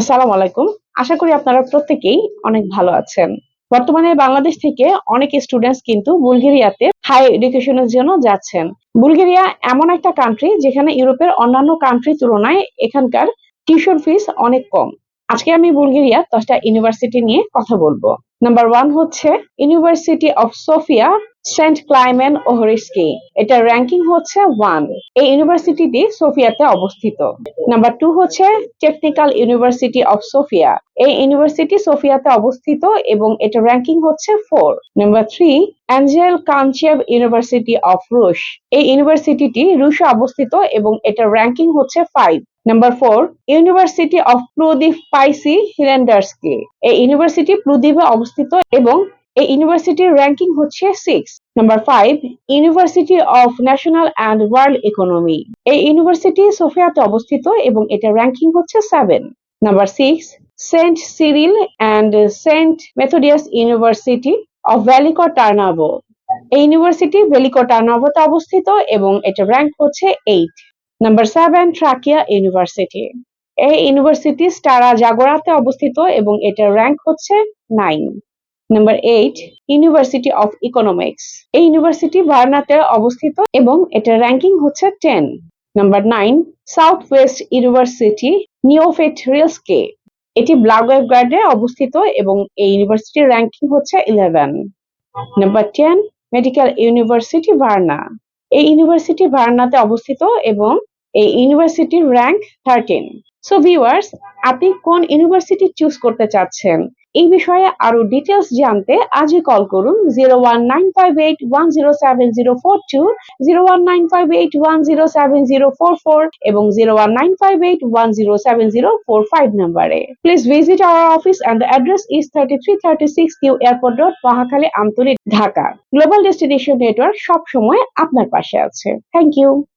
আসসালামু আলাইকুম। আশা করি আপনারা প্রত্যেকেই অনেক ভালো আছেন। বর্তমানে বাংলাদেশ থেকে অনেক স্টুডেন্টস কিন্তু বুলগেরিয়াতে হাই এডুকেশনের জন্য যাচ্ছেন। বুলগেরিয়া এমন একটা কান্ট্রি যেখানে ইউরোপের অন্যান্য কান্ট্রি তুলনায় এখানকার টিউশন ফিস অনেক কম। আজকে আমি বুলগেরিয়ার দশটা ইউনিভার্সিটি নিয়ে কথা বলব। নাম্বার ওয়ান হচ্ছে university of Sofia saint Kliment Ohridski এটা র্যাঙ্কিং হচ্ছে ওয়ান এই ইউনিভার্সিটিটি সোফিয়াতে অবস্থিত। নাম্বার টু হচ্ছে টেকনিক্যাল ইউনিভার্সিটি অফ সোফিয়া এই ইউনিভার্সিটি সোফিয়াতে অবস্থিত এবং এটা র্যাঙ্কিং হচ্ছে four number three Angel Kanchev university of Ruse এই ইউনিভার্সিটিটি রুশে অবস্থিত এবং এটা র্যাঙ্কিং হচ্ছে five number four university of Plovdiv Paisii Hilendarski এই ইউনিভার্সিটি প্লুদিভে অবস্থিত এবং এই ইউনিভার্সিটির র্যাঙ্কিং হচ্ছে six number five university of national and world economy এই ইউনিভার্সিটি সোফিয়াতে অবস্থিত এবং এটা র্যাঙ্কিং হচ্ছে seven number six saint Cyril and saint Methodius university of Veliko Tarnovo এই ইউনিভার্সিটি ভেলিকো টার্নাভোতে অবস্থিত এবং এটা র্যাঙ্ক হচ্ছে eight number seven Trakia university এই ইউনিভার্সিটি স্টারা জাগোরাতে অবস্থিত এবং এটার র্যাঙ্ক হচ্ছে nine number eight university of economics এই ইউনিভার্সিটি ভার্নাতে অবস্থিত এবং এটার র্যাঙ্কিং হচ্ছে ten number nine south west university Neofit Rilski এটি ব্লাগগ্রাডে অবস্থিত এবং এই ইউনিভার্সিটির র্যাঙ্কিং হচ্ছে eleven number ten medical university Varna এই ইউনিভার্সিটি ভার্নাতে অবস্থিত এবং এই ইউনিভার্সিটির র্যাঙ্ক থার্টিন সো ভিউয়ার্স আপনি কোন ইউনিভার্সিটি চুজ করতে চাচ্ছেন? এই বিষয়ে আরও ডিটেলস জানতে আজই কল করুন zero one nine five eight one zero seven zero four two zero one nine five eight one zero seven zero four four এবং zero one nine five eight one zero seven zero four five নাম্বারে please visit our office and the address is thirty three thirty six new airport road Mohakhali Amtali Dhaka global destination network সব সময় আপনার পাশে আছে। Thank you